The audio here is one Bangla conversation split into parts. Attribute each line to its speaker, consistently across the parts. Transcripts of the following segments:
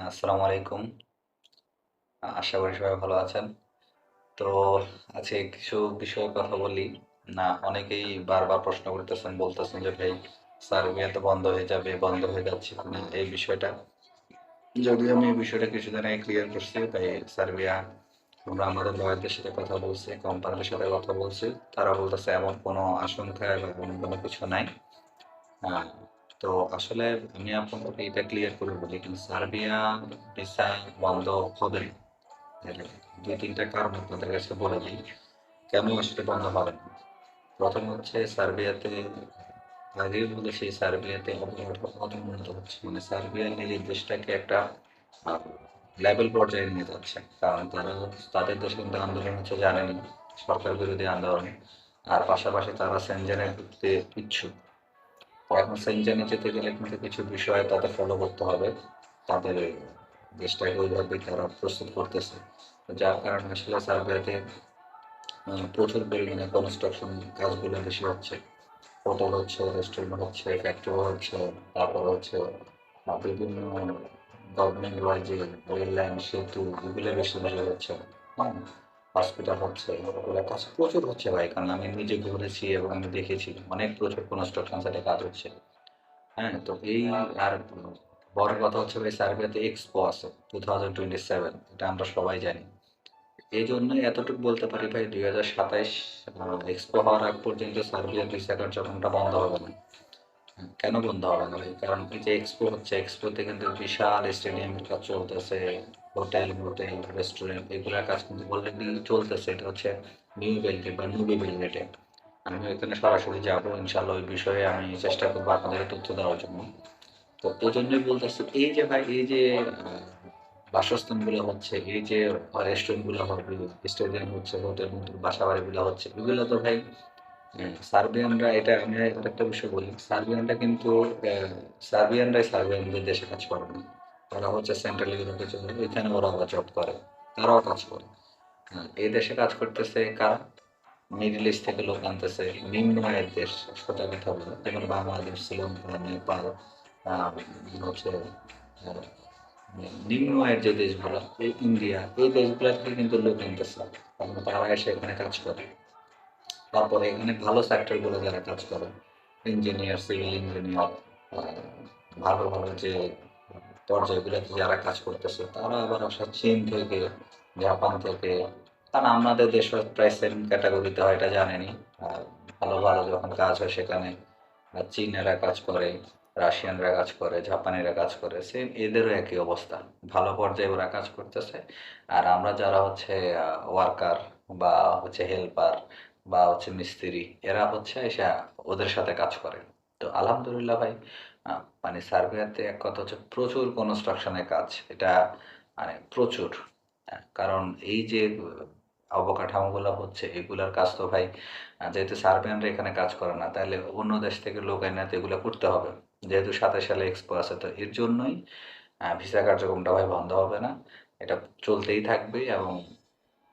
Speaker 1: আসসালামু আলাইকুম। আশা করি সবাই ভালো আছেন। তো আজকে কিছু বিষয়ে কথা বলি। না, অনেকেই বারবার প্রশ্ন করতেছেন, বলতেছেন যে, ভাই সার্বিয়া তো বন্ধ হয়ে যাবে, বন্ধ হয়ে যাচ্ছে এই বিষয়টা। যদিও আমি এই বিষয়টা কিছুদিন আগে ক্লিয়ার করছি, তাই সার্বিয়া আমরা আমাদের লয়ারদের সাথে কথা বলছি কোম্পানির সাথে কথা বলছি। তারা বলতেছে, এমন কোনো আশঙ্কা এমন কোনো কিছু নাই। তো আসলে আমি আপনাকে এটা ক্লিয়ার করে বলি, কিন্তু সার্বিয়া, ভিসা বন্ধ হবে। দুই তিনটা কারণ আপনাদের কাছে বলে দিই। কেন আসলে বন্ধ হবে প্রথম হচ্ছে সার্বিয়াতে আগেই বলেছি সার্বিয়াতে অবকাঠামো উন্নত হচ্ছে। মানে সার্বিয়া নিজের দেশটাকে একটা লেভেল পর্যায়ে নিয়ে যাচ্ছে। কারণ তারা তাদের দেশে কিন্তু আন্দোলন হচ্ছে জানেনি সরকার বিরোধী আন্দোলন। আর পাশাপাশি তারা সেনজেনে ঢুকতে ইচ্ছুক। এখন সেনজেনে যেতে গেলে কিন্তু কিছু বিষয় তাদের ফলো করতে হবে। তাদের দেশটাকে ওইভাবে তারা প্রস্তুত করতেছে। যার কারণে আসলে আহ, প্রচুর পরিমাণে কনস্ট্রাকশন কাজগুলো বেশি হচ্ছে। হোটেল হচ্ছে রেস্টুরেন্ট হচ্ছে ফ্যাক্টরি হচ্ছে তারপর হচ্ছে বিভিন্ন গভর্নমেন্ট ওয়াইজ রেল লাইন সেতু এগুলো বেশি বেশি হচ্ছে। হ্যাঁ। হসপিটাল হচ্ছে কাজ প্রচুর হচ্ছে ভাই, কারণ আমি নিজে ঘুরেছি এবং আমি দেখেছি অনেক প্রচুর কনস্ট্রাকশন সাইটে কাজ হচ্ছে। হ্যাঁ তো এই আর বড় কথা হচ্ছে ভাই সার্বিয়াতে এক্সপো আছে টু থাউজেন্ড টোয়েন্টি সেভেন এটা আমরা সবাই জানি। এই জন্যই এতটুকু বলতে পারি ভাই, দুই হাজার সাতাইশ এক্সপো হওয়ার আগ পর্যন্ত সার্বিয়ার ভিসা কার্যক্রমটা বন্ধ হবে না। কেন বন্ধ হবে না ভাই? কারণ এই যে এক্সপো হচ্ছে এক্সপোতে কিন্তু বিশাল স্টেডিয়ামের কাজ চলতেছে হোটেল, মোটেল, রেস্টুরেন্ট, এগুলোর কাজ কিন্তু অলরেডি চলতেছে। এটা হচ্ছে নিউ বেলগেট বা নুবি বেলগেটে আমি এখানে সরাসরি যাব ইনশাল্লাহ ওই বিষয়ে আমি চেষ্টা করব আপনাদের তথ্য দেওয়ার জন্য। তো এই জন্যই বলতেছি, এই যে ভাই, এই যে বাসস্থানগুলো হচ্ছে, এই যে রেস্টুরেন্টগুলো হবে স্টেডিয়াম হচ্ছে হোটেল মোটেল বাসা বাড়িগুলো হচ্ছে, এগুলো তো ভাই সার্বিয়ানরা, এটা আমি একটা বিষয় বলি, সার্বিয়ানরা কিন্তু সার্বিয়ানরাই সার্বিয়ানদের দেশে কাজ করে না। ওরা হচ্ছে সেন্ট্রাল ইউরোপে চলে ওইখানে ওরা আবার জব করে তারাও কাজ করে। হ্যাঁ, এই দেশে কাজ করতেছে কারা? মিডল ইস্ট থেকে লোক আনতেছে নিম্ন আয়ের দেশ সোজা কথা বলে যেমন বাংলাদেশ শ্রীলঙ্কা নেপাল হচ্ছে নিম্ন আয়ের যে দেশগুলো এই ইন্ডিয়া এই দেশগুলো থেকে কিন্তু লোক আনতেছে কারণ তারা এসে এখানে কাজ করে। তারপরে এখানে ভালো সেক্টরগুলো যারা কাজ করে ইঞ্জিনিয়ার সিভিল ইঞ্জিনিয়ার ভালো ভালো যে পর্যায়গুলোতে যারা কাজ করতেছে, তারা আবার আসা চীন থেকে, জাপান থেকে, কারণ আমাদের দেশ প্রায় সেম ক্যাটাগরিতে হয়, এটা জানেনি ভালো ভালো যখন কাজ হয় সেখানে চীনেরা কাজ করে, রাশিয়ানরা কাজ করে, জাপানিরা কাজ করে সেম এদেরও একই অবস্থা। ভালো পর্যায়ে ওরা কাজ করতেছে। আর আমরা যারা হচ্ছে ওয়ার্কার বা হচ্ছে হেল্পার বা হচ্ছে মিস্ত্রি, এরা হচ্ছে এসে ওদের সাথে কাজ করে। তো আলহামদুলিল্লাহ ভাই মানে সার্বিয়াতে এক কথা হচ্ছে প্রচুর কনস্ট্রাকশনের কাজ। এটা মানে প্রচুর। কারণ এই যে অবকাঠামোগুলো হচ্ছে, এগুলার কাজ তো ভাই যেহেতু সার্বিয়ানরা এখানে কাজ করে না, তাহলে অন্য দেশ থেকে লোক এনে তো এগুলো করতে হবে। যেহেতু সাতাশ সালে এক্সপো আছে, তো এর জন্যই ভিসা কার্যক্রমটা ভাই বন্ধ হবে না। এটা চলতেই থাকবে এবং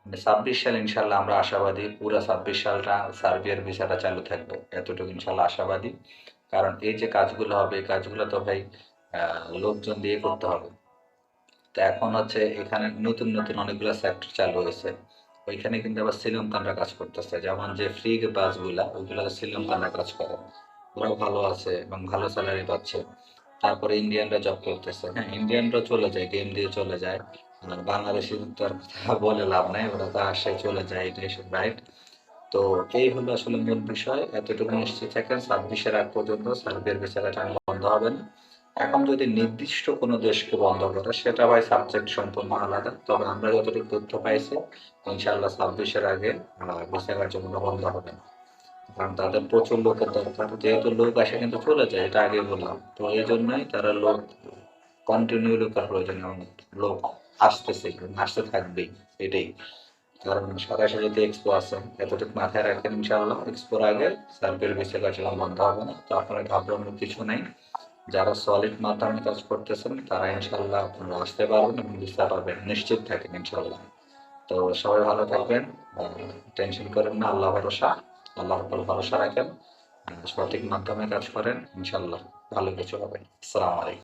Speaker 1: ছাব্বিশ সাল ইনশাল্লাহ আমরা আশাবাদী, পুরো ছাব্বিশ সালটা সার্বিয়ার ভিসাটা চালু থাকবে। এতটুকু ইনশাল্লাহ আশাবাদী। কারণ এই যে কাজগুলো হবে, এই কাজগুলো তো ভাই লোকজন দিয়ে করতে হবে। তো এখন হচ্ছে এখানে নতুন নতুন অনেকগুলো সেক্টর চালু হয়েছে। ওইখানে কিন্তু আবার শ্রীলঙ্কানরা কাজ করতেছে। যেমন যে ফ্রি বাসগুলা, ওইগুলো শ্রীলঙ্কানরা কাজ করে। ওরা ভালো আছে এবং ভালো স্যালারি পাচ্ছে। তারপরে ইন্ডিয়ানরা জব করতেছে। হ্যাঁ ইন্ডিয়ানরা চলে যায় গেম দিয়ে চলে যায়। বাংলাদেশি তো আর কথা বলে লাভ নাই, ওরা তো আসে চলে যায় এটাই সব রাইট তো এই হলো আসলে মূল বিষয়। এতটুকু নিশ্চিত থাকেন, ছাব্বিশের আগ পর্যন্ত সার্বিয়ার বিচারাটা বন্ধ হবে না। এখন যদি নির্দিষ্ট কোনো দেশকে বন্ধ করে, সেটা ভাই সাবজেক্ট সম্পূর্ণ আলাদা। তবে আমরা যতটুকু তথ্য পাইছি ইনশাল্লাহ ছাব্বিশের আগে ভিসা কার্যক্রম বন্ধ হবে না। কারণ তাদের প্রচুর লোকের দরকার। যেহেতু লোক আসে কিন্তু চলে যায়, এটা আগে বললাম। তো এই জন্যই তারা লোক কন্টিনিউ লোকের প্রয়োজন লোক আসতেছে, আসতে থাকবেই, এটাই। কারণ সাতাশে যদি এক্সপো আছে, এতটুকু মাথায় রাখেন ইনশাল্লাহ এক্সপোর আগে সার্ভের কার্যক্রম বন্ধ হবে না। তো আপনারা ঘাবড়ানোর কিছু নেই। যারা সলিড মাধ্যমে কাজ করতেছেন, তারা ইনশাল্লাহ আপনারা আসতে পারবেন এবং ভিসা পাবেন, নিশ্চিত থাকেন ইনশাল্লাহ তো সবাই ভালো থাকবেন টেনশন করেন না, আল্লাহ ভরসা, আল্লাহর উপর ভরসা রাখেন সঠিক মাধ্যমে কাজ করেন ইনশাল্লাহ ভালো কিছু হবে। আসসালামু আলাইকুম।